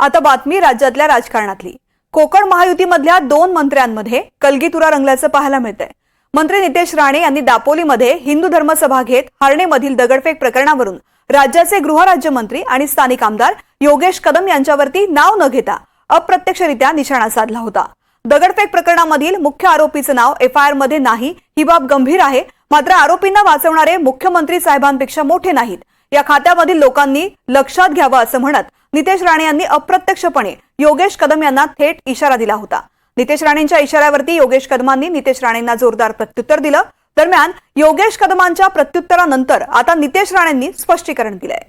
आता बातमी राज्यातल्या राजकारणातली. कोकण महायुतीमधल्या दोन मंत्र्यांमध्ये कलगीतुरा रंगल्याचं पाहायला मिळतंय. मंत्री नितेश राणे यांनी दापोलीमध्ये हिंदू धर्मसभा घेत हरणेमधील दगडफेक प्रकरणावरून राज्याचे गृहराज्यमंत्री आणि स्थानिक आमदार योगेश कदम यांच्यावरती नाव न घेता अप्रत्यक्षरित्या निशाणा साधला होता. दगडफेक प्रकरणामधील मुख्य आरोपीचं नाव एफआयआरमध्ये नाही ही बाब गंभीर आहे. मात्र आरोपींना वाचवणारे मुख्यमंत्री साहेबांपेक्षा मोठे नाहीत. या खात्यामधील लोकांनी लक्षात घ्यावं असं म्हणत नितेश राणे यांनी अप्रत्यक्षपणे योगेश कदम यांना थेट इशारा दिला होता. नितेश राणेंच्या इशाऱ्यावरती योगेश कदमांनी नितेश राणेंना जोरदार प्रत्युत्तर दिलं. दरम्यान योगेश कदमांच्या प्रत्युत्तरानंतर आता नितेश राणेंनी स्पष्टीकरण दिलंय.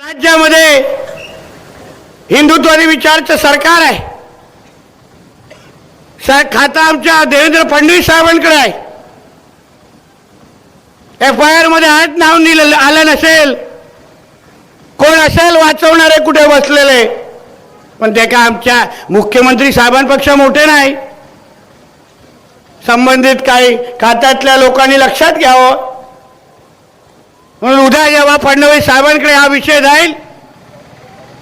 राज्यामध्ये हिंदुत्वादी विचारचं सरकार आहे. खाता आमच्या देवेंद्र फडणवीस साहेबांकडे आहे. एफ आय आरमध्ये आज नाव आलं नसेल. कोण असेल वाचवणारे कुठे बसलेले? पण ते का आमच्या मुख्यमंत्री साहेबांपेक्षा मोठे नाही. संबंधित काही खात्यातल्या लोकांनी लक्षात घ्यावं. म्हणून उद्या जेव्हा फडणवीस साहेबांकडे हा विषय जाईल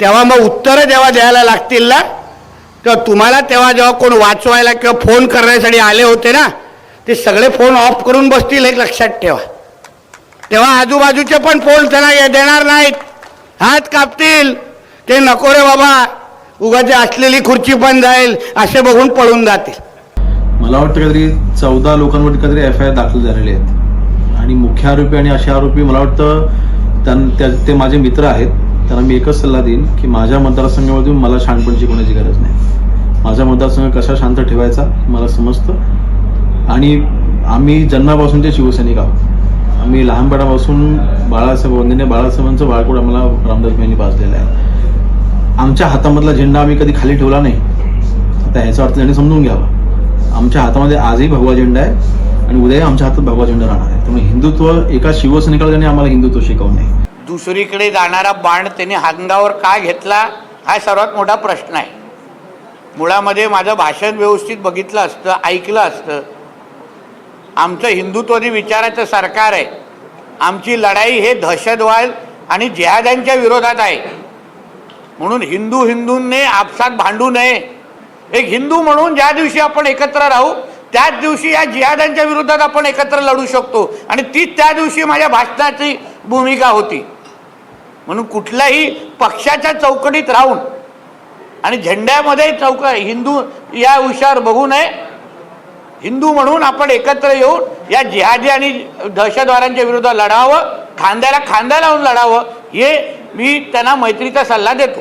तेव्हा मग उत्तरं जेव्हा द्यायला लागतील ना तेव्हा तुम्हाला तेव्हा जेव्हा कोण वाचवायला किंवा फोन करण्यासाठी आले होते ना ते सगळे फोन ऑफ करून बसतील एक लक्षात ठेवा. तेव्हा आजूबाजूचे पण फोन त्यांना देणार नाहीत. हात कापतील. ते नको रे बाबा. उगाची असलेली खुर्ची पण जाईल असे बघून पळून जातील. मला वाटतं काहीतरी चौदा लोकांवर काहीतरी एफ आय आर दाखल झालेले आहेत. आणि मुख्य आरोपी आणि असे आरोपी मला वाटतं त्या- ते माझे मित्र आहेत. त्यांना मी एकच सल्ला देईन की माझ्या मतदारसंघामधून मला शहाणपण शिकवण्याची गरज नाही. माझा मतदारसंघ कसा शांत ठेवायचा मला समजतं. आणि आम्ही जन्मापासून ते शिवसैनिक आहोत. आम्ही लहानपणापासून बाळासाहेब वंदनीय बाळासाहेबांचं बाळकोड आम्हाला रामदास भाईंनी पाजलेलं आहे. आमच्या हातामधला झेंडा आम्ही कधी खाली ठेवला नाही. आता ह्याचा अर्थ त्यांनी समजून घ्यावा. आमच्या हातामध्ये आजही भगवा झेंडा आहे आणि उद्याही आमच्या हातात भगवा झेंडा राहणार आहे. त्यामुळे हिंदुत्व एका शिवसैनिकाला त्यांनी आम्हाला हिंदुत्व शिकवू नये दुसरीकडे जाणारा बाण त्यांनी अंगावर का घेतला हा सर्वात मोठा प्रश्न आहे. मुळामध्ये माझं भाषण व्यवस्थित बघितलं असतं ऐकलं असतं. आमचं हिंदुत्वनी विचाराचं सरकार आहे. आमची लढाई हे दहशतवाद आणि जिहाद्यांच्या विरोधात आहे. म्हणून हिंदू हिंदूंनी आपसात भांडू नये. एक हिंदू म्हणून ज्या दिवशी आपण एकत्र राहू त्याच दिवशी या जिहाद्यांच्या विरोधात आपण एकत्र लढू शकतो. आणि ती त्या दिवशी माझ्या भाषणाची भूमिका होती. म्हणून कुठल्याही पक्षाच्या चौकटीत राहून आणि झेंड्यामध्ये चौक हिंदू या विषयावर बघू नये. हिंदू म्हणून आपण एकत्र येऊन या जिहादी आणि दहशतवाद्यांच्या विरोधात लढावं खांद्याला खांदा लावून लढावं हे मी त्यांना मैत्रीचा सल्ला देतो.